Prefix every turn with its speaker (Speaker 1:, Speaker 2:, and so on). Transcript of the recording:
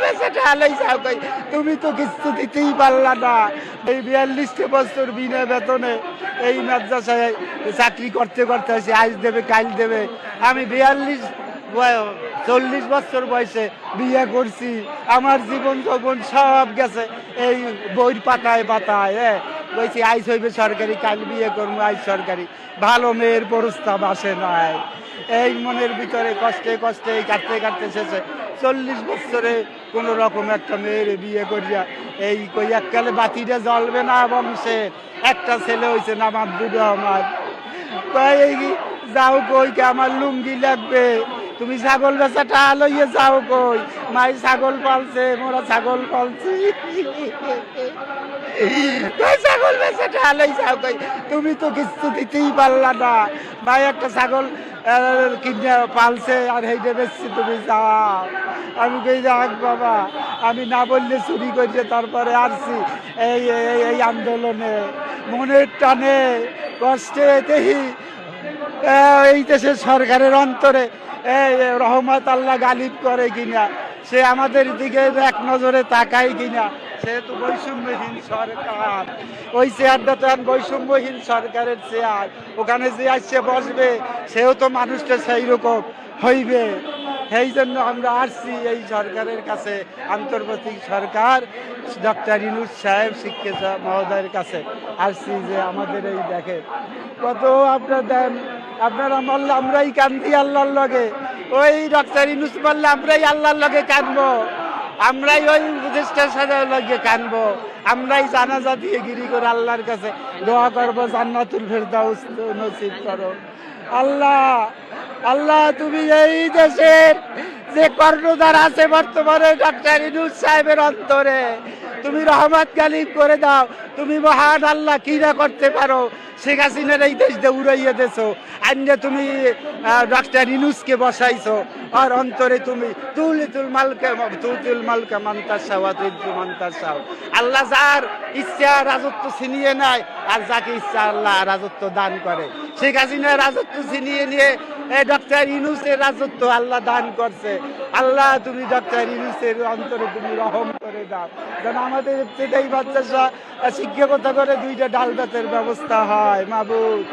Speaker 1: বেচে ঢালাই যাও কই। তুমি তো কিছু দিতেই পারলা না। এই বিয়াল্লিশটি বছর বিনা বেতনে এই মাদ্রাসায় চাকরি করতে করতে আসি আজ দেবে কাল দেবে। আমি বিয়াল্লিশ বয়- চল্লিশ বছর বয়সে বিয়ে করছি। আমার জীবন যৌবন সব গেছে এই বইয়ের পাতায় পাতায় হ্যাঁ। বলছি, আইস হইবে সরকারি, কাল বিয়ে করব আইস সরকারি। ভালো মেয়ের প্রস্তাব আসে নাই। এই মনের ভিতরে কষ্টে কষ্টে কাটতে কাটতে শেষে চল্লিশ বছরে কোনো রকম একটা মেয়ের বিয়ে করিয়া এই কই এককালে বাতিটা জ্বলবে না বংশে? একটা ছেলে হয়েছে না আমার। দুটো আমার এই যাও কই কে? আমার লুঙ্গি লাগবে। তুমি ছাগল বেচাটা লইয়ে যাও কই? মাই ছাগল পালছে, মোরা ছাগল পালছি। ছাগল বেচাটা লই যাও কই? তুমি তো কিছু দিতেই পারলা না। ভাই একটা ছাগল কিনে পালছে আর হেইটে বেচছি, তুমি যাও। আমি কই যাক বাবা, আমি না বললে চুরি করছে তারপরে আসছি এই এই আন্দোলনে মনের টানে কষ্টে দেখি এই দেশের সরকারের অন্তরে রহমত আল্লাহ গালিব করে কিনা, সে আমাদের দিকে এক নজরে তাকায় কিনা, সে তো বৈষম্যহীন সরকার। ওই চেয়ারটা তো এখন বৈষম্যহীন সরকারের চেয়ার ওখানে যে আসছে বসবে, সেও তো মানুষটা সেই রকম হইবে। সেই জন্য আমরা আসছি এই সরকারের কাছে, আন্তর্জাতিক সরকার, ডক্টর ইনুস সাহেব শিক্ষিতা মহোদয়ের কাছে। আসছি যে আমাদের এই দেখে কত আপনার দেন আপনারা মারলে আমরাই কান্দি আল্লাহর লগে। ওই ডক্টর ইনুস মারলে আমরাই আল্লাহর লগে কানবো। আমরাই ওই উপদেষ্টার সাথে লগে কানবো। আমরাই জানাজা দিয়ে গিরি করে আল্লাহর কাছে দোয়া করব, জান্নাতুল ফেরদাউস নসিব করো। আল্লাহ আল্লাহ তুমি এই দেশের যে কর্ণধার আছে বর্তমানে ডক্টর ইনুস সাহেবের অন্তরে, তুমি রহমত গালিব করে দাও। তুমি মহান আল্লাহ কি না করতে পারো? শেখ হাসিনার এই দেশ দিয়ে উড়াইয়ে দেছো। আন্যে তুমি ডক্টর ইনুসকে বসাইছো। আর অন্তরে তুমি, তুল তুল মালকে তুল মালকে মান্তার সাওয়া তুল মান্তার সাও। আল্লাহ যার ইচ্ছা রাজত্ব ছিনিয়ে নেয়, আর যাকে ইচ্ছা আল্লাহ রাজত্ব দান করে। শেখ হাসিনা রাজত্ব ছিনিয়ে নিয়ে ডক্টর ইনুসের রাজত্ব আল্লাহ দান করছে। আল্লাহ তুমি ডক্টর ইনুসের অন্তরে তুমি রহম করে দাও। যেন আমাদের এই বাচ্চা শিক্ষকতা করে দুইটা ডাল ভাতের ব্যবস্থা হয়, মাবুদ।